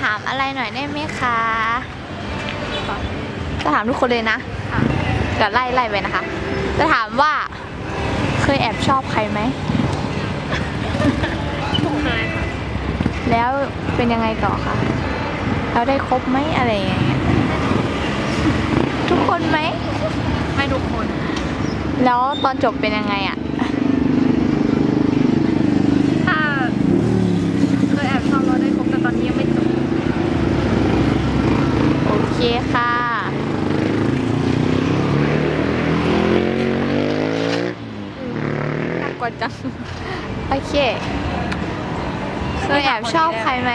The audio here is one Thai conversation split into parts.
ถามอะไรหน่อยได้ไหมคะ จะถามทุกคนเลยนะเดี๋ยวไล่ไล่ไปนะคะ จะถามว่า เคยแอบชอบใครไหมเคยค่ะแล้วเป็นยังไงต่อคะแล้วได้คบไหมอะไรอย่างเงี้ย ทุกคนไหม ไม่ทุกคน แล้วตอนจบเป็นยังไงอะ ถ้าเคยแอบชอบเราได้คบแต่ตอนนี้ยังไม่จบ โอเคค่ะ น่ากลัวจัง โอเคเคยแอบชอบใครไหม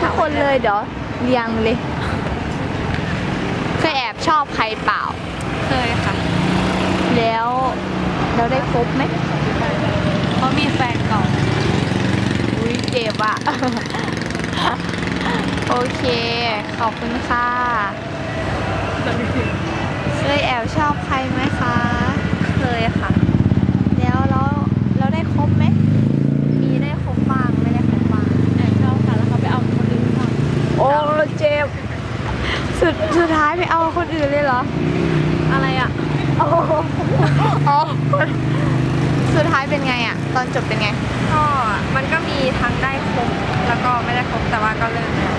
ทุกคนเลยเดี๋ยวเรียงเลย เคยแอบชอบใครเปล่า เคยค่ะ แล้วเราได้คบไหมเพราะมีแฟนเก่าอุ้ยเจ็บอะโอเค ขอบคุณค่ะ เคยแอบชอบใครไหมคะ เคยค่ะ แล้วเราเราได้คบไหม มีได้คบบ้างไม่ได้คบบ้างแอบชอบค่ะแล้วเขาไปเอาคนอื่นบ้าง โอ้เจ็บ สุดสุดท้ายไปเอาคนอื่นเลยเหรอ อะไรอะโอ้อ๋อสุดท้ายเป็นไงอะตอนจบเป็นไง ก็มันก็มีทั้งได้คบแล้วก็ไม่ได้คบแต่ว่าก็เลิกแล้ว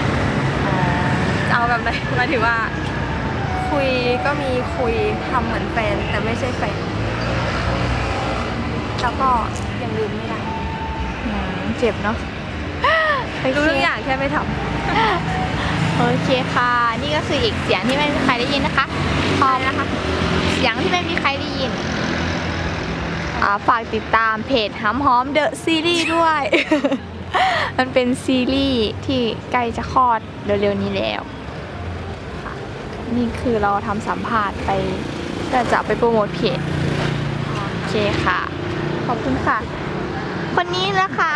จะเอาแบบไหนหมายถึงว่า คุยก็มีคุยทำเหมือนแฟนแต่ไม่ใช่แฟนแล้วก็ยังลืมไม่ได้อืมเจ็บเนาะโอรู้เคทุกอย่างแค่ไม่ทำ โอเคค่ะ นี่ก็คืออีกเสียงที่ไม่มีใครได้ยินนะคะพอนะคะ เสียงที่ไม่มีใครได้ยินอ่าฝากติดตามเพจหำหอมเดอะซีรีส์ด้วย มันเป็นซีรีส์ที่ใกล้จะคลอดเร็วๆนี้แล้ว นี่คือเราทำสัมภาษณ์ไปก็จะไปโปรโมทเพจ โอเคค่ะ ขอบคุณค่ะ คนนี้นะคะ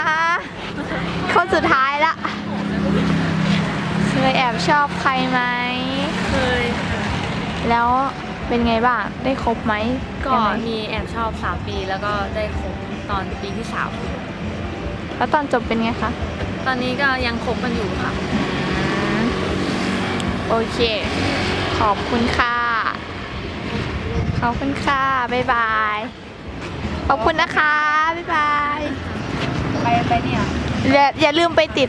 คนสุดท้าย ชอบใครไหมเคยแล้วเป็นไงบ้าง ได้คบไหมก็ยังไงมีแอบชอบ3ปีแล้วก็ได้คบตอนปีที่แล้วตอนจบเป็นไงคะ3ตอนนี้ก็ยังคบกันอยู่ค่ะ โอเค ขอบคุณค่ะ ขอบคุณค่ะ บ๊ายบาย ขอบคุณนะคะ บ๊ายบาย ไปไปเนี่ยอย่าอย่าลืมไปติด